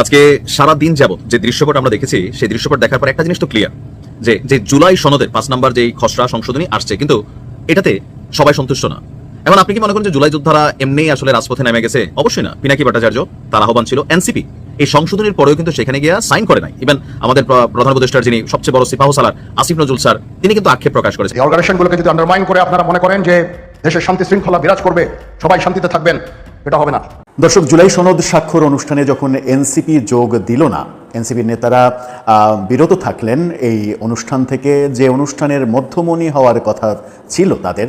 আজকে সারা দিন যাবত যে দৃশ্যপট আমরা দেখেছি, সেই দৃশ্যপট দেখার পর একটা জিনিস তো ক্লিয়ার যে যে জুলাই সনদের পাঁচ নাম্বার যে খসড়া সংশোধনী আসছে, কিন্তু এটাতে সবাই সন্তুষ্ট না। এখন আপনি কি মনে করেন যে জুলাই যোদ্ধারা এমনি আসলে রাজপথে নেমে গেছে? অবশ্যই না। পিনাকি ভট্টাচার্য, তার আহ্বান ছিল এনসিপি। এই সংশোধনীর পরেও কিন্তু সেখানে গিয়ে সাইন করে নাই। ইভেন আমাদের প্রধান উপদেষ্টার যিনি সবচেয়ে বড় সিপাহ সালার, আসিফ নজরুল স্যার, তিনি কিন্তু আক্ষেপ প্রকাশ করেছেন। অর্গানাইজেশনগুলোকে যদি আন্ডারমাইন করে আপনারা মনে করেন যে দেশের শান্তি শৃঙ্খলা বিরাজ করবে, সবাই শান্তিতে থাকবেন। এটা হবে না। দর্শক জুলাই সনদ স্বাক্ষর অনুষ্ঠানে যখন এনসিপি যোগ দিল না এনসিপির নেতারা বিরত থাকলেন এই অনুষ্ঠান থেকে। যে অনুষ্ঠানের মধ্যমণি হওয়ার কথা ছিল তাদের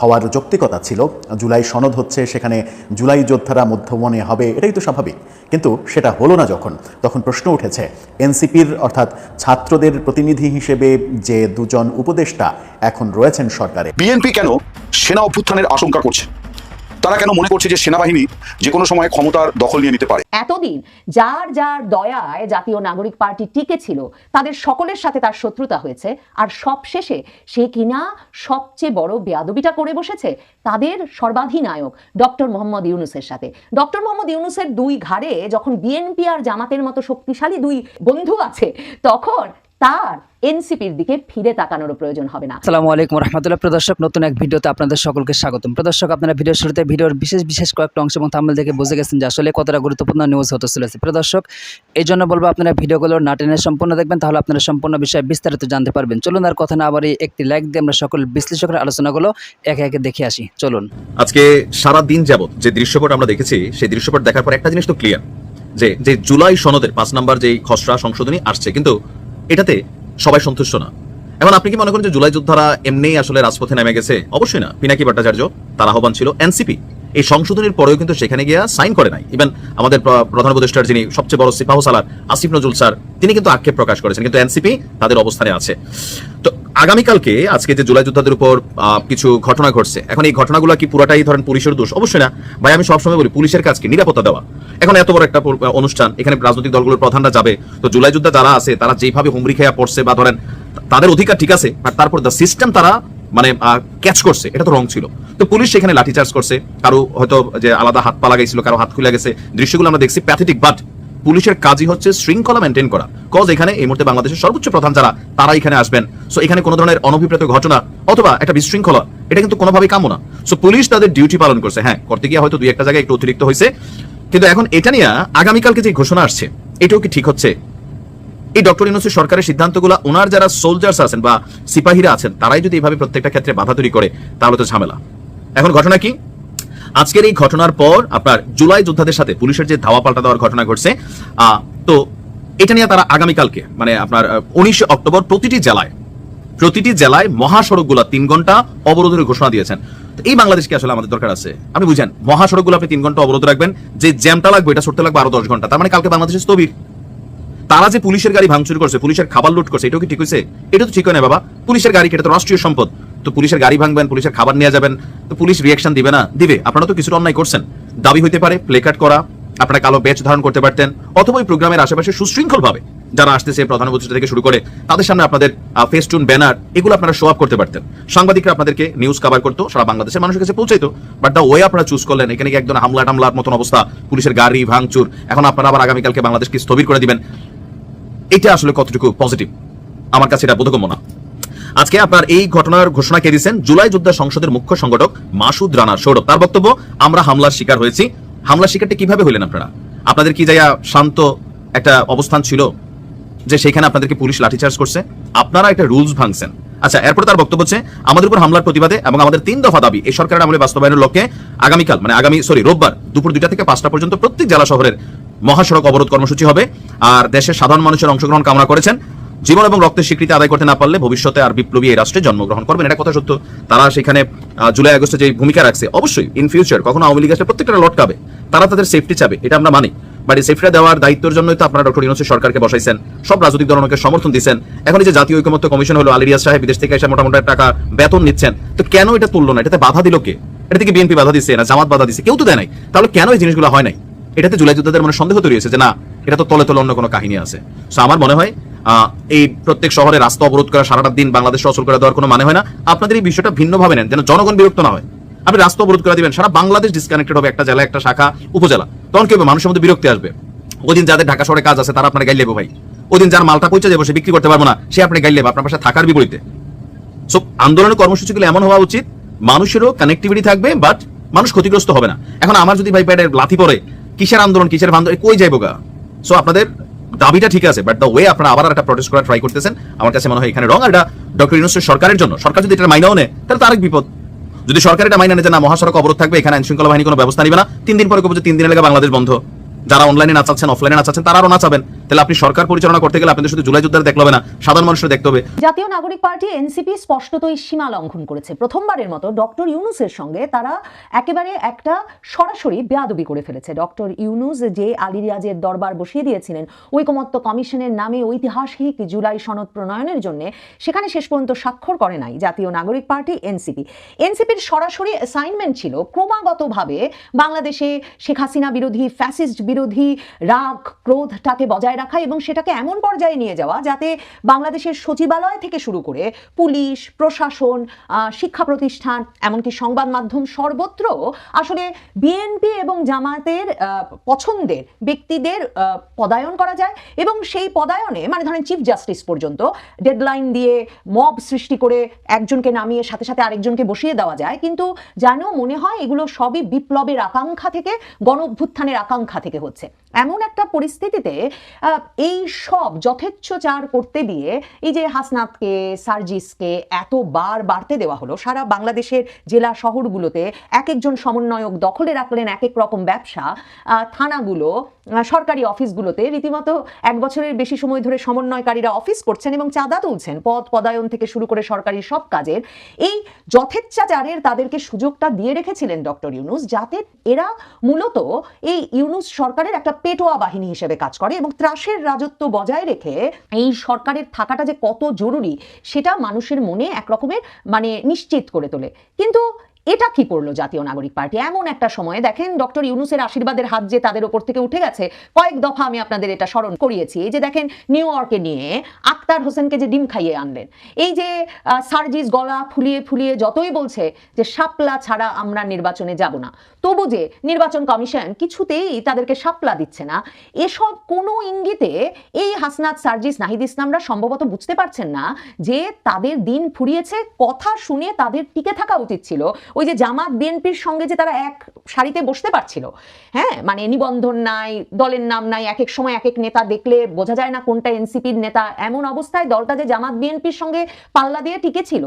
হওয়ার যৌক্তিকতা ছিল। জুলাই সনদ হচ্ছে সেখানে জুলাই যোদ্ধারা মধ্যমণি হবে এটাই তো স্বাভাবিক। কিন্তু সেটা হলো না যখন তখন প্রশ্ন উঠেছে এনসিপির অর্থাৎ ছাত্রদের প্রতিনিধি হিসেবে যে দুজন উপদেষ্টা এখন রয়েছেন সরকারে। বিএনপি কেন সেনা অভ্যুত্থানের আশঙ্কা করছে? তারা কেন মনে করছে যে সেনাবাহিনী যে কোনো সময় ক্ষমতার দখল নিয়ে নিতে পারে? এতদিন যার যার দয়ায় জাতীয় নাগরিক পার্টি টিকে ছিল তাদের সকলের সাথে তার শত্রুতা হয়েছে, আর সব শেষে সে কিনা সবচেয়ে বড় বেয়াদবিটা করে বসেছে তাদের সর্বাধিনায়ক ডক্টর মোহাম্মদ ইউনুসের সাথে। ডক্টর মোহাম্মদ ইউনুসের দুই ঘাড়ে যখন বিএনপি আর জামাতের মতো শক্তিশালী দুই বন্ধু আছে, তখন তার এনসিপির দিকে ফিরে তাকানোর প্রয়োজন হবে না। আসসালামু আলাইকুম রহমতুল্লাহ। প্রদর্শক নতুন এক ভিডিওতে আপনাদের সকলকে স্বাগতম। প্রদর্শক আপনারা ভিডিওর শুরুতে ভিডিওর বিশেষ বিশেষ কয়েকটা অংশ এবং থাম্বেল দেখে বুঝে গেছেন যে আসলে কতটা গুরুত্বপূর্ণ নিউজ হতে চলেছে। প্রদর্শক এই জন্য বলব আপনারা ভিডিওগুলো না টেনে সম্পূর্ণ দেখবেন তাহলে আপনারা সম্পূর্ণ বিষয়ে বিস্তারিত জানতে পারবেন। চলুন আর কথা না বাড়ি একটি লাইক দিয়ে আমরা সকল বিশ্লেষকের আলোচনাগুলো একে একে দেখে আসি। চলুন। আজকে সারা দিন যাবত যে দৃশ্যপট আমরা দেখেছি সেই দৃশ্যপট দেখার পর একটা জিনিস তো ক্লিয়ার যে যে জুলাই সনদের পাঁচ নাম্বার যে খসড়া সংশোধনী আসছে কিন্তু এটাতে সবাই সন্তুষ্ট না। এখন আপনি কি মনে করেন যে জুলাই যোদ্ধারা এমনি আসলে রাজপথে নেমে গেছে? অবশ্যই না। পিনাকি ভট্টাচার্য, তার আহ্বান ছিল এনসিপি। এই সংশোধনের পরেও কিন্তু সেখানে গিয়ে সাইন করে নাই। ইভেন আমাদের প্রধান উপদেষ্টার যিনি সবচেয়ে বড় সিপাহ সালার, আসিফ নজরুল স্যার, তিনি কিন্তু আক্ষেপ প্রকাশ করেছেন। কিন্তু এনসিপি তাদের অবস্থানে আছে। তো আগামীকালকে, আজকে যে জুলাই যোদ্ধাদের উপর কিছু ঘটনা ঘটছে, এখন এই ঘটনাগুলো কি পুরাটাই ধরেন পুলিশের দোষ? অবশ্যই না। ভাই, আমি সবসময় বলি, পুলিশের কাজ কি? নিরাপত্তা দেওয়া। এখন এত বড় একটা অনুষ্ঠান, এখানে রাজনৈতিক দলগুলোর প্রধানরা যাবে, তো জুলাই যোদ্ধা যারা আছে, তারা যেভাবে হুমরি খেয়া পড়ছে বা ধরেন, তাদের অধিকার ঠিক আছে আর তারপর দ্য সিস্টেম তারা মানে ক্যাচ করছে, এটা তো রং ছিল। তো পুলিশ সেখানে লাঠিচার্জ করছে, কারও হয়তো যে আলাদা হাত পা লাগাইছিল, কারও হাত খুলে গেছে, দৃশ্যগুলো আমরা দেখছি প্যাথেটিক বাট পুলিশের কাজই হচ্ছে শৃঙ্খলা মেনটেন করা। কজ এখানে এই মুহূর্তে বাংলাদেশের সর্বোচ্চ প্রধান যারা তারা এখানে আসবেন। সো এখানে কোনো ধরনের অনভিপ্রেত ঘটনা অথবা একটা বিশৃঙ্খলা, এটা কিন্তু কোনোভাবেই কাম্য না। সো পুলিশ তাদের ডিউটি পালন করছে। হ্যাঁ করতে গিয়ে হয়তো দুই একটা জায়গায় একটু অতিরিক্ত হয়েছে। কিন্তু এখন এটা নিয়ে আগামীকালকে যে ঘোষণা আসছে, এটাও কি ঠিক হচ্ছে? এই ডক্টর ইউনুসের সরকারের সিদ্ধান্তগুলো, ওনার যারা সোলজার্স আছেন বা সিপাহীরা আছেন, তারাই যদি এইভাবে প্রত্যেকটা ক্ষেত্রে বাধা তৈরি করে, তাহলে তো ঝামেলা। এখন ঘটনা কি? আজকের এই ঘটনার পর আপনার জুলাই যোদ্ধাদের সাথে পুলিশের যে ধাওয়া পাল্টা দেওয়ার ঘটনা ঘটছে তো এটা নিয়ে তারা আগামীকালকে মানে আপনার উনিশে অক্টোবর প্রতিটি জেলায় প্রতিটি জেলায় মহাসড়কগুলো তিন ঘণ্টা অবরোধের ঘোষণা দিয়েছেন। এই বাংলাদেশকে আসলে আমাদের দরকার আছে। আপনি বুঝেন, মহাসড়কগুলো আপনি তিন ঘণ্টা অবরোধ রাখবেন, যে জ্যামটা লাগবে এটা সরতে লাগবে আরও দশ ঘণ্টা। তার মানে কালকে বাংলাদেশের স্থবির। তারা যে পুলিশের গাড়ি ভাঙচুর করছে, পুলিশের খাবার লুট করছে, এটাও কি ঠিক হয়েছে? এটা তো ঠিক হয় না বাবা। পুলিশের গাড়ি এটা তো রাষ্ট্রীয় সম্পদ। তো পুলিশের গাড়ি ভাঙবেন, পুলিশের খাবার নিয়ে যাবেন, তো পুলিশ রিয়াকশন দিবে না? দিবে। আপনারা তো কিছুটা অন্যায় করছেন। দাবি হইতে পারে প্লেকার্ড করা, আপনারা কালো ব্যাচ ধারণ করতে পারতেন, অথবা ওই প্রোগ্রামের আশেপাশে সুশৃঙ্খল ভাবে যারা আসতেছে প্রধান উপদেষ্টা থেকে শুরু করে, তাদের সামনে আপনাদের ফেস্টুন ব্যানার এগুলো আপনারা শো আপ করতে পারতেন। সাংবাদিকরা আপনাদেরকে নিউজ কভার করতো, সারা বাংলাদেশের মানুষের কাছে পৌঁছাইতো বাট দা ওয়ে আপনারা চুজ করলেন, এখানে কি একদম হামলা টামলার মতন অবস্থা? পুলিশের গাড়ি ভাঙচুর, এখন আপনারা আবার আগামীকালকে বাংলাদেশকে স্থবির করে দিবেন। এটা আসলে কতটুকু পজিটিভ আমার কাছে এটা বোধগম্য না। আজকে আপনার এই ঘটনার ঘোষণা কে দিয়েছেন? জুলাই যোদ্ধা সংসদের মুখ্য সংগঠক মাসুদ রানা সৌরভ, তার বক্তব্য, আমরা হামলার শিকার হয়েছি। হামলার শিকারটা কীভাবে হইলেন আপনারা? আপনাদের কি যাইয়া শান্ত একটা অবস্থান ছিল যে সেখানে আপনাদেরকে পুলিশ লাঠিচার্জ করছে? আপনারা একটা রুলস ভাঙছেন। আচ্ছা এরপর তার বক্তব্য হচ্ছে, আমাদের উপর হামলার প্রতিবাদে এবং আমাদের তিন দফা দাবি এই সরকারের আমলে বাস্তবায়নের লক্ষ্যে আগামীকাল মানে আগামী সরি রোববার দুপুর দুইটা থেকে পাঁচটা পর্যন্ত প্রত্যেক জেলা শহরের মহাসড়ক অবরোধ কর্মসূচি হবে। আর দেশের সাধারণ মানুষের অংশগ্রহণ কামনা করেছেন। জীবন এবং রক্তের স্বীকৃতি আদায় করতে না পারলে ভবিষ্যতে আর বিপ্লবী এই রাষ্ট্রে জন্মগ্রহণ করবেন এটা কথা সত্য। তারা সেখানে জুলাই, আগস্টে যে ভূমিকা রাখছে, অবশ্যই ইন ফিউচার কখনো আওয়ামী লীগ আসলে প্রত্যেকটা লটকাবে। তারা তাদের সেফটি চাবে, এটা আমরা মানি। বাট এই সেফটিটা দেওয়ার দায়িত্বের জন্যই তো আপনারা ডক্টর ইউনুসের সরকারকে বসাইছেন। সব রাজনৈতিক দলকে সমর্থন দিচ্ছেন। এখন এই যে জাতীয় ঐকমত্য কমিশন হলো আলিরিয়াস সাহেব, বিদেশ থেকে এসে মোটামুটি টাকা বেতন নিচ্ছেন, তো কেন এটা তুললো না? এটাতে বাধা দিল কে? এটা থেকে বিএনপি বাধা দিচ্ছে না, জামাত বাধা দিচ্ছে কেউ তো দেয় নাই। তাহলে কেন এই জিনিসগুলো হয় নাই? এটাতে জুলাই যোদ্ধাদের মনে সন্দেহ তৈরি হয়েছে যে না, এটা তো তলে তলে অন্য কোনো কাহিনী আছে। সো আমার মনে হয় এই প্রত্যেক শহরে রাস্তা অবরোধ করা, সারাটা দিন বাংলাদেশ অচল করে দেওয়ার কোনো মানে হয় না। আপনাদের এই বিষয়টা ভিন্নভাবে নেন, যেন জনগণ বিরক্ত না হয়। আপনি রাস্তা অবরোধ করে দিবেন, সারা বাংলাদেশ ডিসকানেক্টেড হবে একটা জেলা, একটা শাখা, উপজেলা। তখন কি হবে? মানুষের মধ্যে বিরক্তি আসবে। ওদিন যাদের ঢাকা শহরে কাজ আছে, তারা আপনার গাইলে ভাই। ওদিন যার মালটা পৌঁছে যাব, সে বিক্রি করতে পারব না, সে আপনি গাইলে আপনার পাশে থাকার বিপরীতে। সো আন্দোলনের কর্মসূচিগুলো এমন হওয়া উচিত, মানুষেরও কানেক্টিভিটি থাকবে বাট মানুষ ক্ষতিগ্রস্ত হবে না। এখন আমার যদি ভাই প্যাডে লাথি পড়ে কিসের আন্দোলন কিসের আন্দোলন কই যাইব গা? সো আপনাদের দাবিটা ঠিক আছে বাট দ্য ওয়ে আপনারা আবার একটা প্রটেস্ট করা ট্রাই করতেছেন, আমার কাছে মনে হয় এখানে রং আর এটা ডক্টর ইউনুসের সরকারের জন্য। সরকার যদি এটা মাইনাও নেয়, তাহলে তার এক বিপদ। যদি সরকার এটা মাইনা নেয় না, মহাসড়ক অবরোধ থাকবে, এখানে আইন শৃঙ্খলা বাহিনী কোনো ব্যবস্থা নিবে না, তিন দিন পরে কবে তিন দিনের লেগে বাংলাদেশ বন্ধ। যারা অনলাইনে নাচাচ্ছেন অফলাইনে নাচাচ্ছেন তারা আরও নাচাবেন। তাহলে আপনি সরকার পরিচালনা করতে গেলে আপনাদের শুধু জুলাই যোদ্ধারা না, সাধারণ দেখতে হবে। জাতীয় নাগরিক পার্টি এনসিপি স্পষ্টতই সীমা লঙ্ঘন করেছে। প্রথমবারের মতো ডক্টর ইউনুসের সঙ্গে তারা একেবারে একটা সরাসরি বেয়াদবি করে ফেলেছে। ডক্টর ইউনুস যে আলী রিয়াজের দরবার বসিয়ে দিয়েছিলেন, ঐকমত্য কমিশনের নামে ঐতিহাসিক জুলাই সনদ প্রণয়নের জন্য, সেখানে শেষ পর্যন্ত স্বাক্ষর করে নাই জাতীয় নাগরিক পার্টি এনসিপি। এনসিপির সরাসরি অ্যাসাইনমেন্ট ছিল ক্রমাগতভাবে বাংলাদেশে শেখ হাসিনা বিরোধী ফ্যাসিস্ট বিরোধী রাগ, ক্রোধটাকে বজায় রাখা এবং সেটাকে এমন পর্যায়ে নিয়ে যাওয়া যাতে বাংলাদেশের সচিবালয় থেকে শুরু করে পুলিশ, প্রশাসন শিক্ষা প্রতিষ্ঠান, এমনকি সংবাদ মাধ্যম সর্বত্র আসলে বিএনপি এবং জামাতের পছন্দের ব্যক্তিদের পদায়ন করা যায় এবং সেই পদায়নে মানে ধরেন চিফ জাস্টিস পর্যন্ত ডেডলাইন দিয়ে মব সৃষ্টি করে একজনকে নামিয়ে সাথে সাথে আরেকজনকে বসিয়ে দেওয়া যায়। কিন্তু যেন মনে হয় এগুলো সবই বিপ্লবের আকাঙ্ক্ষা থেকে গণ অভ্যুত্থানের আকাঙ্ক্ষা থেকে হচ্ছে। এমন একটা পরিস্থিতিতে এই সব যথেচ্ছচার করতে দিয়ে এই যে হাসনাতকে, সার্জিসকে এতবার বাড়তে দেওয়া হলো, সারা বাংলাদেশের জেলা শহরগুলোতে এক একজন সমন্বয়ক দখলে রাখলেন এক এক রকম ব্যবসা থানাগুলো সরকারি অফিসগুলোতে রীতিমতো এক বছরের বেশি সময় ধরে সমন্বয়কারীরা অফিস করছেন এবং চাঁদা তুলছেন পদ পদায়ন থেকে শুরু করে সরকারি সব কাজের। এই যথেচ্ছাচারের তাদেরকে সুযোগটা দিয়ে রেখেছিলেন ডক্টর ইউনুস, যাতে এরা মূলত এই ইউনুস সরকারের একটা পেটোয়া বাহিনী হিসেবে কাজ করে এবং ত্রাসের রাজত্ব বজায় রেখে এই সরকারের থাকাটা যে কত জরুরি, সেটা মানুষের মনে এক রকমের মানে নিশ্চিত করে তোলে। কিন্তু এটা কি করল জাতীয় নাগরিক পার্টি? এমন একটা সময়ে দেখেন ডক্টর ইউনুসের আশীর্বাদের হাত যে তাদের ওপর থেকে উঠে গেছে, কয়েক দফা আমি আপনাদের এটা স্মরণ করিয়েছি। এই যে দেখেন নিউ ইয়র্কে নিয়ে আক্তার হোসেনকে যে ডিম খাইয়ে আনলেন, এই যে সার্জিস গলা ফুলিয়ে ফুলিয়ে যতই বলছে যে শাপলা ছাড়া আমরা নির্বাচনে যাব না। তবু যে নির্বাচন কমিশন কিছুতেই তাদেরকে সাপলা দিচ্ছে না, এসব কোনো ইঙ্গিতে এই হাসনাত সার্জিস, নাহিদ ইসলামরা সম্ভবত বুঝতে পারছেন না যে তাদের দিন ফুরিয়েছে, কথা শুনে তাদের টিকে থাকা উচিত ছিল। ওই যে জামাত, বিএনপির সঙ্গে যে তারা এক সারিতে বসতে পারছিল। হ্যাঁ মানে নিবন্ধন নাই, দলের নাম নাই এক এক সময় এক এক নেতা দেখলে বোঝা যায় না কোনটা এনসিপির নেতা। এমন অবস্থায় দলটা যে জামাত, বিএনপির সঙ্গে পাল্লা দিয়ে টিকে ছিল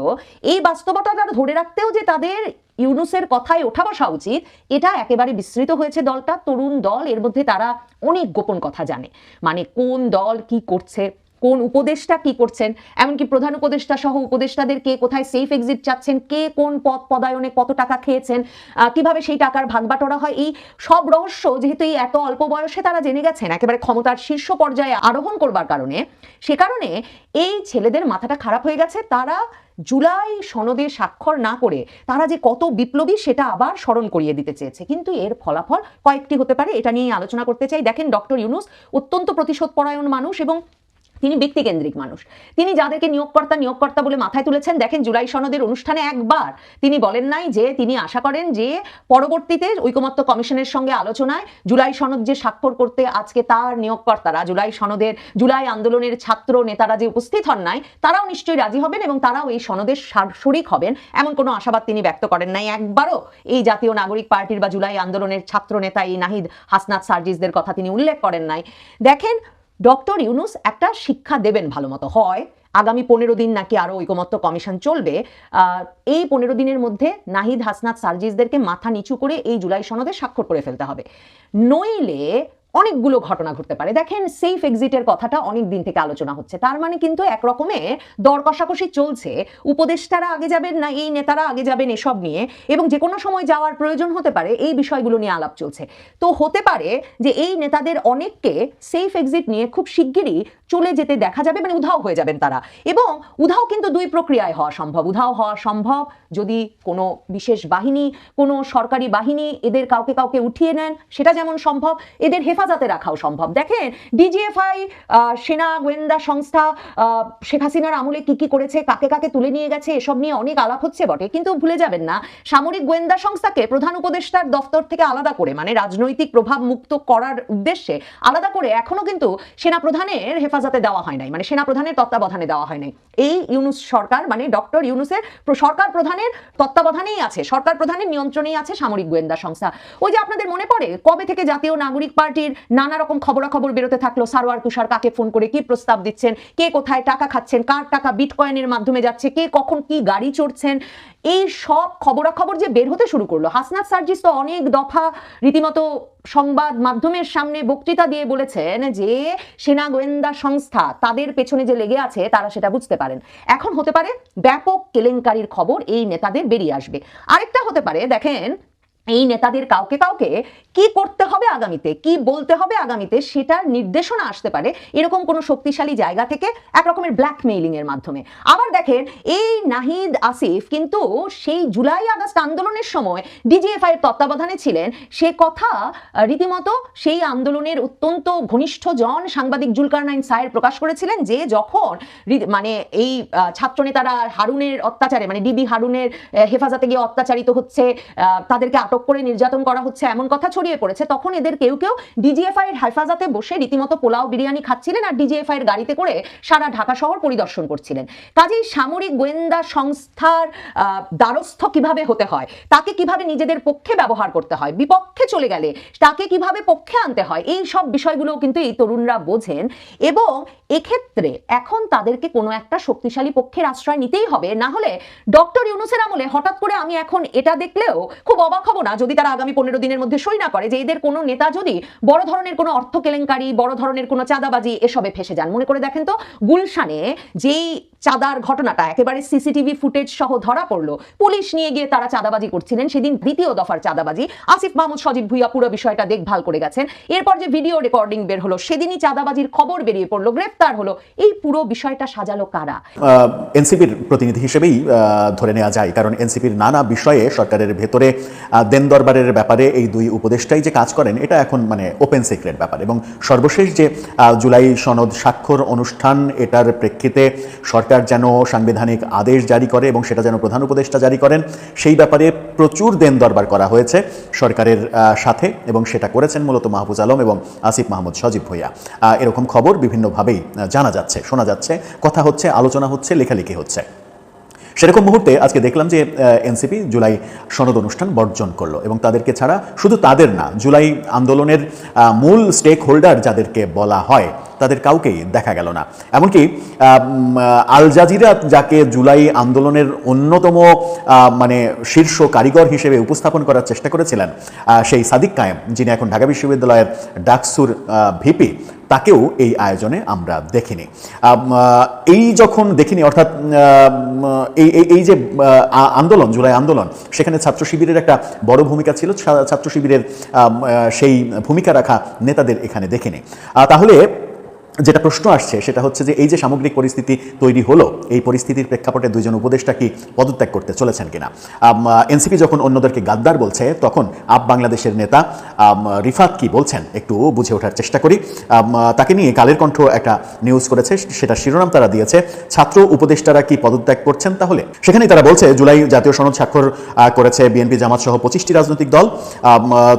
এই বাস্তবতাটা ধরে রাখতেও যে তাদের ইউনুসের কথায় ওঠা বসা উচিত। এটা একেবারে বিস্তৃত হয়েছে দলটা। তরুণ দল, এর মধ্যে তারা অনেক গোপন কথা জানে। মানে কোন দল কি করছে, কোন উপদেষ্টা কি করছেন, এমনকি প্রধান উপদেষ্টা সহ উপদেষ্টাদের কে কোথায় সেফ এক্সিট চাচ্ছেন, কে কোন পদ পদায়নে কত টাকা খেয়েছেন কীভাবে সেই টাকার ভাগ বাটোয়ারা হয়, এই সব রহস্য যেহেতু এই এত অল্প বয়সে তারা জেনে গেছেন, একেবারে ক্ষমতার শীর্ষ পর্যায়ে আরোহণ করবার কারণে, সে কারণে এই ছেলেদের মাথাটা খারাপ হয়ে গেছে। তারা জুলাই সনদে স্বাক্ষর না করে তারা যে কত বিপ্লবী সেটা আবার স্মরণ করিয়ে দিতে চেয়েছে। কিন্তু এর ফলাফল কয়েকটি হতে পারে, এটা নিয়ে আলোচনা করতে চাই। দেখেন, ডক্টর ইউনুস অত্যন্ত প্রতিশোধ পরায়ণ মানুষ এবং তিনি ব্যক্তিকেন্দ্রিক মানুষ। তিনি যাদেরকে নিয়োগকর্তা নিয়োগকর্তা বলে মাথায় তুলেছেন, দেখেন জুলাই সনদের অনুষ্ঠানে একবার তিনি বলেন নাই যে তিনি আশা করেন যে পরবর্তীতে ঐকমত্য কমিশনের সঙ্গে আলোচনায় জুলাই সনদ যে স্বাক্ষর করতে আজকে তার নিয়োগকর্তারা, জুলাই সনদের, জুলাই আন্দোলনের ছাত্র নেতারা যে উপস্থিত হন নাই, তারাও নিশ্চয়ই রাজি হবেন এবং তারাও এই সনদের শরিক হবেন এমন কোনো আশাবাদ তিনি ব্যক্ত করেন নাই। একবারও এই জাতীয় নাগরিক পার্টির বা জুলাই আন্দোলনের ছাত্র নেতা এই নাহিদ হাসনাত সার্জিসদের কথা তিনি উল্লেখ করেন নাই। দেখেন ডক্টর ইউনুস একটা শিক্ষা দেবেন ভালো মতো। হয়, আগামী পনেরো দিন নাকি আরও ঐকমত্য কমিশন চলবে এই পনেরো দিনের মধ্যে নাহিদ হাসনাত সার্জিসদেরকে মাথা নিচু করে এই জুলাই সনদে স্বাক্ষর করে ফেলতে হবে। নইলে অনেকগুলো ঘটনা ঘটতে পারে। দেখেন সেফ এক্সিটের কথাটা অনেক দিন থেকে আলোচনা হচ্ছে। তার মানে কিন্তু একরকমের দর কষাকষি চলছে। উপদেষ্টারা আগে যাবেন না, এই নেতারা আগে যাবেন এসব নিয়ে। এবং যে কোনো সময় যাওয়ার প্রয়োজন হতে পারে, এই বিষয়গুলো নিয়ে আলাপ চলছে। তো হতে পারে যে, এই নেতাদের অনেককে সেফ এক্সিট নিয়ে খুব শিগগিরই চলে যেতে দেখা যাবে মানে উধাও হয়ে যাবেন তারা। এবং উধাও কিন্তু দুই প্রক্রিয়ায় হওয়া সম্ভব। উধাও হওয়া সম্ভব যদি কোনো বিশেষ বাহিনী, কোনো সরকারি বাহিনী এদের কাউকে কাউকে উঠিয়ে নেন, সেটা যেমন সম্ভব, এদের হেফাজতে রাখাও সম্ভব। দেখেন, ডিজিএফআই সেনা গোয়েন্দা সংস্থা শেখ হাসিনার আমলে কি কি করেছে, কাকে কাকে তুলে নিয়ে গেছে, এসব নিয়ে অনেক আলাপ হচ্ছে বটে। কিন্তু ভুলে যাবেন না, সামরিক গোয়েন্দা সংস্থাকে প্রধান উপদেষ্টার দফতর থেকে আলাদা করে মানে রাজনৈতিক প্রভাব মুক্ত করার উদ্দেশ্যে আলাদা করে এখনও কিন্তু সেনা প্রধানের হেফাজতে দেওয়া হয় নাই মানে সেনা প্রধানের তত্ত্বাবধানে দেওয়া হয় নাই। এই ইউনুস সরকার মানে ডক্টর ইউনুসের সরকার প্রধানের তত্ত্বাবধানেই আছে, সরকার প্রধানের নিয়ন্ত্রণেই আছে সামরিক গোয়েন্দা সংস্থা। ওই যে আপনাদের মনে পড়ে, কবে থেকে জাতীয় নাগরিক পার্টির নানা রকম খবরাখবর বেরোতে থাকল, সারোয়ার তুষার কাকে ফোন করে কি প্রস্তাব দিচ্ছেন, কে কোথায় টাকা খাচ্ছেন, কার টাকা বিটকয়েনের মাধ্যমে যাচ্ছে, কে কখন কি গাড়ি চড়ছেন এই সব খবরাখবর যে বের হতে শুরু করল, হাসনাত সার্জিস তো অনেক দফা রীতিমতো সংবাদ মাধ্যমের সামনে বক্তৃতা দিয়ে বলেছেন যে সেনা গোয়েন্দা সংস্থা তাদের পেছনে যে লেগে আছে তারা সেটা বুঝতে পারেন। এখন হতে পারে ব্যাপক কেলেঙ্কারির খবর এই নেতাদের বেরিয়ে আসবে। আরেকটা হতে পারে, দেখেন এই নেতাদের কাউকে কাউকে কি করতে হবে আগামীতে, কি বলতে হবে আগামীতে সেটার নির্দেশনা আসতে পারে এরকম কোনো শক্তিশালী জায়গা থেকে এক রকমের ব্ল্যাকমেইলিং এর মাধ্যমে। আবার দেখেন, এই নাহিদ আসিফ কিন্তু সেই জুলাই আগস্ট আন্দোলনের সময় ডিজিএফআই এর তত্ত্বাবধানে ছিলেন। সে কথা রীতিমতো সেই আন্দোলনের অত্যন্ত ঘনিষ্ঠ জন সাংবাদিক জুলকার নাইন সায়ের প্রকাশ করেছিলেন যে যখন মানে এই ছাত্রনেতারা হারুনের অত্যাচারে মানে ডিবি হারুনের হেফাজতে গিয়ে অত্যাচারিত হচ্ছে তাদেরকে আটক করে নির্যাতন করা হচ্ছে, এমন কথা ছড়িয়ে পড়েছে। তখন এদের কেউ কেউ ডিজিএফআই এর হেফাজতে বসে রীতিমতো পোলাও বিরিয়ানি খাচ্ছিলেন আর ডিজিএফআই এর গাড়িতে করে সারা ঢাকা শহর পরিদর্শন করছিলেন। কাজেই সামরিক গোয়েন্দা সংস্থার দ্বারস্থ কীভাবে হতে হয়, তাকে কীভাবে নিজেদের পক্ষে ব্যবহার করতে হয়, বিপক্ষে চলে গেলে তাকে কীভাবে পক্ষে আনতে হয়, এই সব বিষয়গুলো কিন্তু এই তরুণরা বোঝেন। এবং এক্ষেত্রে এখন তাদেরকে কোনো একটা শক্তিশালী পক্ষের আশ্রয় নিতেই হবে। না হলে ডক্টর ইউনুসের আমলে হঠাৎ করে আমি এখন এটা দেখলেও খুব অবাক হব না যদি তারা আগামী পনেরো দিনের মধ্যে সই না করে যে এদের কোনো নেতা যদি বড় ধরনের কোনো অর্থ কেলেঙ্কারি, বড় ধরনের কোনো চাঁদাবাজি এসবে ফেসে যান। মনে করে দেখেন তো, গুলশানে যেই চাঁদার ঘটনাটা। একেবারে সিসিটিভি ফুটেজ সহ ধরা পড়ল। পুলিশ নিয়ে গিয়ে তারা চাঁদাবাজি করছিলেন। সেদিন দ্বিতীয় দফার চাঁদাবাজি। আসিফ মাহমুদ সজীব ভুইয়া পুরো বিষয়টা দেখভাল করে গেছেন। এরপর যে ভিডিও রেকর্ডিং বের হলো, সেদিনই চাঁদাবাজির খবর বেরিয়ে পড়ল। গ্রেফতার হলো। এই পুরো বিষয়টা সাজালো কারা? এনসিপির প্রতিনিধি হিসেবেই ধরে নেওয়া যায়। কারণ এনসিপির নানা বিষয়ে সরকারের ভেতরে দেন দরবারের ব্যাপারে এই দুই উপদেষ্টাই যে কাজ করেন, এটা এখন মানে ওপেন সিক্রেট ব্যাপার। এবং সর্বশেষ যে জুলাই সনদ স্বাক্ষর অনুষ্ঠান, এটার প্রেক্ষিতে সরকার যেন সাংবিধানিক আদেশ জারি করে এবং সেটা যেন প্রধান উপদেষ্টা জারি করেন, সেই ব্যাপারে প্রচুর দেন দরবার করা হয়েছে সরকারের সাথে এবং সেটা করেছেন মূলত মাহফুজ আলম এবং আসিফ মাহমুদ সজীব ভুইয়া। এরকম খবর বিভিন্নভাবেই জানা যাচ্ছে, শোনা যাচ্ছে, কথা হচ্ছে, আলোচনা হচ্ছে, লেখালেখি হচ্ছে। সেরকম মুহূর্তে আজকে দেখলাম যে এনসিপি জুলাই সনদ অনুষ্ঠান বর্জন করল এবং তাদেরকে ছাড়া শুধু তাদের না, জুলাই আন্দোলনের মূল স্টেক হোল্ডার যাদেরকে বলা হয়, তাদের কাউকেই দেখা গেল না। এমনকি আল জাজিরা যাকে জুলাই আন্দোলনের অন্যতম মানে শীর্ষ কারিগর হিসেবে উপস্থাপন করার চেষ্টা করেছিলেন সেই সাদিক কায়েম, যিনি এখন ঢাকা বিশ্ববিদ্যালয়ের ডাকসুর ভিপি তাকেও এই আয়োজনে আমরা দেখিনি। এই যখন দেখিনি, অর্থাৎ এই, এই- যে আন্দোলন, জুলাই আন্দোলন, সেখানে ছাত্র শিবিরের একটা বড় ভূমিকা ছিল। ছাত্র শিবিরের সেই ভূমিকা রাখা নেতাদের এখানে দেখিনি। তাহলে যেটা প্রশ্ন আসছে সেটা হচ্ছে যে এই যে সামগ্রিক পরিস্থিতি তৈরি হলো, এই পরিস্থিতির প্রেক্ষাপটে দুইজন উপদেষ্টা কি পদত্যাগ করতে চলেছেন কিনা? এনসিপি যখন অন্যদেরকে গাদ্দার বলছে, তখন আপ বাংলাদেশের নেতা রিফাত কি বলছেন? একটু বুঝে ওঠার চেষ্টা করি। তাকে নিয়ে কালের কণ্ঠ একটা নিউজ করেছে সেটা শিরোনাম তারা দিয়েছে, ছাত্র উপদেষ্টারা কি পদত্যাগ করছেন তাহলে? সেখানেই তারা বলছে, জুলাই জাতীয় সনদ স্বাক্ষর করেছে বিএনপি জামাত সহ পঁচিশটি রাজনৈতিক দল।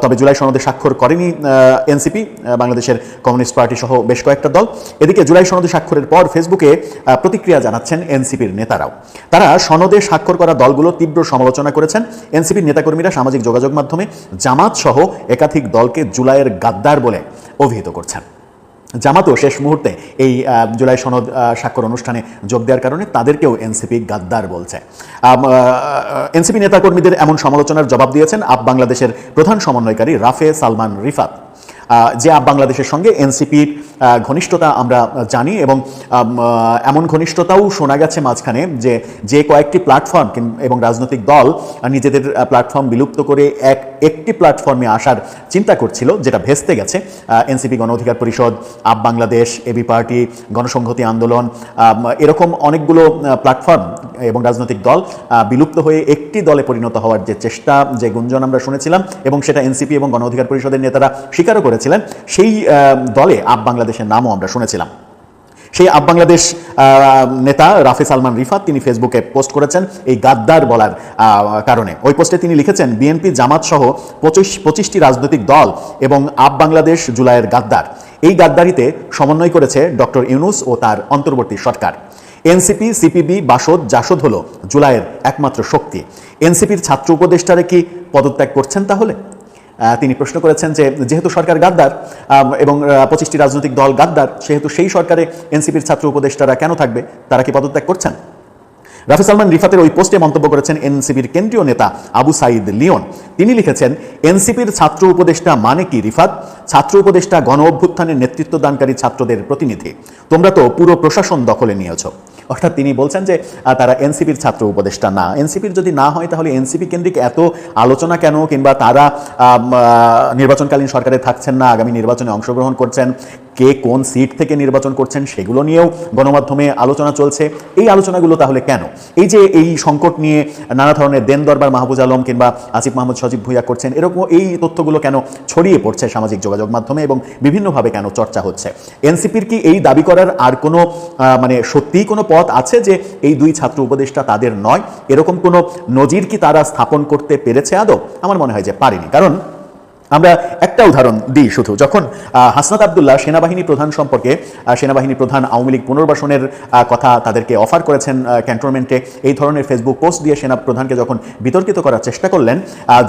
তবে জুলাই সনদে স্বাক্ষর করেনি এনসিপি বাংলাদেশের কমিউনিস্ট পার্টি সহ বেশ কয়েকটা দল। এদিকে জুলাই সনদে স্বাক্ষরের পর ফেসবুকে প্রতিক্রিয়া জানাচ্ছেন এনসিপির নেতারাও। তারা সনদে স্বাক্ষর করা দলগুলো তীব্র সমালোচনা করেছেন। এনসিপির নেতাকর্মীরা সামাজিক যোগাযোগ মাধ্যমে জামাত সহ একাধিক দলকে জুলাইয়ের গাদ্দার বলে অভিহিত করছেন। জামাতও শেষ মুহূর্তে এই জুলাই সনদ স্বাক্ষর অনুষ্ঠানে যোগ দেওয়ার কারণে তাদেরকেও এনসিপি গাদ্দার বলছে। এনসিপি নেতাকর্মীদের এমন সমালোচনার জবাব দিয়েছেন আপ বাংলাদেশের প্রধান সমন্বয়কারী রাফে সালমান রিফাত। যে বাংলাদেশের সঙ্গে এনসিপির ঘনিষ্ঠতা আমরা জানি এবং এমন ঘনিষ্ঠতাও শোনা গেছে মাঝখানে যে যে কয়েকটি প্ল্যাটফর্ম এবং রাজনৈতিক দল নিজেদের প্ল্যাটফর্ম বিলুপ্ত করে এক, একটি প্ল্যাটফর্মে আসার চিন্তা করছিল, যেটা ভেস্তে গেছে। এনসিপি গণ অধিকার Parishad, up Bangladesh, AB party, Ganosamhati Andolan এরকম অনেকগুলো প্ল্যাটফর্ম এবং রাজনৈতিক দল বিলুপ্ত হয়ে একটি দলে পরিণত হওয়ার যে চেষ্টা, যে গুঞ্জন আমরা শুনেছিলাম এবং সেটা এনসিপি এবং গণ অধিকার পরিষদের নেতারা স্বীকারও করেছিলেন, সেই দলে আপ বাংলাদেশের নামও আমরা শুনেছিলাম। সেই আপ বাংলাদেশ নেতা রাফি সালমান রিফাত তিনি ফেসবুকে পোস্ট করেছেন এই গাদ্দার বলার কারণে। ওই পোস্টে তিনি লিখেছেন, বিএনপি, জামাত সহ পঁচিশ, পঁচিশটি রাজনৈতিক দল এবং আপ বাংলাদেশ জুলাইয়ের গাদ্দার। এই গাদ্দারিতে সমন্বয় করেছে ডক্টর ইউনুস ও তার অন্তর্বর্তী সরকার। এনসিপি, সিপিবি, বাসদ, জাসদ হল জুলাইয়ের একমাত্র শক্তি। এনসিপির ছাত্র উপদেষ্টারা কি পদত্যাগ করছেন তাহলে? তিনি প্রশ্ন করেছেন যে যেহেতু সরকার গাদ্দার এবং পঁচিশটি রাজনৈতিক দল গাদ্দার, সেহেতু সেই সরকারে এনসিপির ছাত্র উপদেষ্টারা কেন থাকবে? তারা কি পদত্যাগ করছেন? রাফি সালমান রিফাতের ওই পোস্টে মন্তব্য করেছেন এনসিপির কেন্দ্রীয় নেতা আবু সাইদ লিওন। তিনি লিখেছেন, এনসিপির ছাত্র উপদেষ্টা মানে কি রিফাত? ছাত্র উপদেষ্টা গণ অভ্যুত্থানের নেতৃত্ব দানকারী ছাত্রদের প্রতিনিধি। তোমরা তো পুরো প্রশাসন দখলে নিয়েছ। অর্থাৎ তিনি বলছেন যে তারা এনসিপির ছাত্র উপদেষ্টা না। এনসিপির যদি না হয়, তাহলে এনসিপি কেন্দ্রিক এত আলোচনা কেন? কিংবা তারা নির্বাচনকালীন সরকারে থাকছেন না, আগামী নির্বাচনে অংশগ্রহণ করছেন। কে কোন সিট থেকে নির্বাচন করছেন সেগুলো নিয়েও গণমাধ্যমে আলোচনা চলছে। এই আলোচনাগুলো তাহলে কেন? এই যে এই সংকট নিয়ে নানা ধরনের দেন দরবার মাহবুজ আলম কিংবা আসিফ মাহমুদ সজীব ভুইয়া করছেন, এরকম এই তথ্যগুলো কেন ছড়িয়ে পড়ছে সামাজিক যোগাযোগ মাধ্যমে এবং বিভিন্নভাবে কেন চর্চা হচ্ছে? এনসিপির কি এই দাবি করার আর কোনো মানে সত্যিই কোনো পথ আছে যে এই দুই ছাত্র উপদেষ্টা তাদের নয়? এরকম কোনো নজির কি তারা স্থাপন করতে পেরেছে আদৌ? আমার মনে হয় যে পারেনি। কারণ আমরা একটা উদাহরণ দিই শুধু। যখন হাসনাত আবদুল্লাহ সেনাবাহিনী প্রধান সম্পর্কে সেনাবাহিনী প্রধান আওয়ামী লীগ পুনর্বাসনের কথা তাদেরকে অফার করেছেন ক্যান্টনমেন্টে এই ধরনের ফেসবুক পোস্ট দিয়ে সেনা প্রধানকে যখন বিতর্কিত করার চেষ্টা করলেন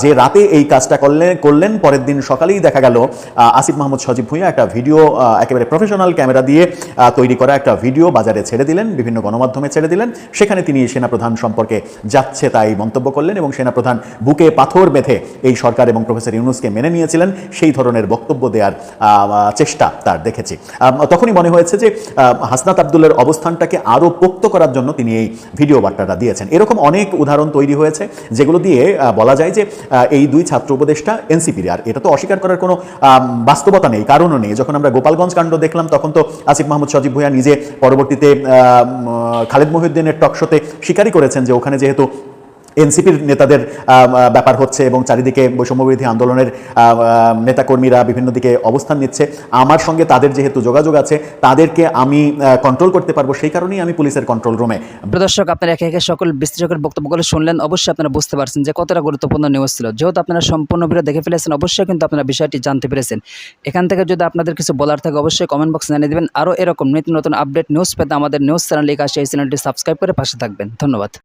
যে রাতে এই কাজটা করলেন করলেন, পরের দিন সকালেই দেখা গেল আসিফ মাহমুদ সজীব ভুঁইয়া একটা ভিডিও একেবারে প্রফেশনাল ক্যামেরা দিয়ে তৈরি করা একটা ভিডিও বাজারে ছেড়ে দিলেন, বিভিন্ন গণমাধ্যমে ছেড়ে দিলেন। সেখানে তিনি সেনাপ্রধান সম্পর্কে যাচ্ছে তাই মন্তব্য করলেন এবং সেনাপ্রধান বুকে পাথর বেঁধে এই সরকার এবং প্রফেসর ইউনুসকে মেনে নিয়েছিলেন, সেই ধরনের বক্তব্য দেওয়ার চেষ্টা তার দেখেছি। তখনই মনে হয়েছে যে হাসনাত আবদুল্লের অবস্থানটাকে আরও পোক্ত করার জন্য তিনি এই ভিডিও বার্তাটা দিয়েছেন। এরকম অনেক উদাহরণ তৈরি হয়েছে, যেগুলো দিয়ে বলা যায় যে এই দুই ছাত্র উপদেষ্টা এনসিপির। আর এটা তো অস্বীকার করার কোনো বাস্তবতা নেই, কারণও নেই। যখন আমরা গোপালগঞ্জ কাণ্ড দেখলাম, তখন তো আসিফ মাহমুদ সজীব ভুঁইয়া নিজে পরবর্তীতে খালেদ মহিউদ্দিনের টকশোতে স্বীকারই করেছেন যে, ওখানে যেহেতু এনসিপির নেতাদের ব্যাপার হচ্ছে এবং চারিদিকে বৈষম্যবিরোধী আন্দোলনের নেতাকর্মীরা বিভিন্ন দিকে অবস্থান নিচ্ছে। আমার সঙ্গে তাদের যেহেতু যোগাযোগ আছে, তাদেরকে আমি কন্ট্রোল করতে পারব, সেই কারণেই আমি পুলিশের কন্ট্রোল রুমে প্রদর্শক আপনারা একে একে সকল বিশ্লেষকের বক্তব্যগুলো শুনলেন, অবশ্যই আপনারা বুঝতে পারছেন যে কতটা গুরুত্বপূর্ণ নিউজ ছিল। যেহেতু আপনারা সম্পূর্ণ ভিডিও দেখে ফেলেছেন, অবশ্যই কিন্তু আপনারা বিষয়টি জানতে পেরেছেন। এখান থেকে যদি আপনাদের কিছু বলার থাকে, অবশ্যই কমেন্ট বক্সে জানিয়ে দেবেন। আরও এরকম নিত্য নতুন আপডেট নিউজ পেতে আমাদের নিউজ চ্যানেল লিখে আসে এই চ্যানেলটি সাবস্ক্রাইব করে পাশে থাকবেন। ধন্যবাদ।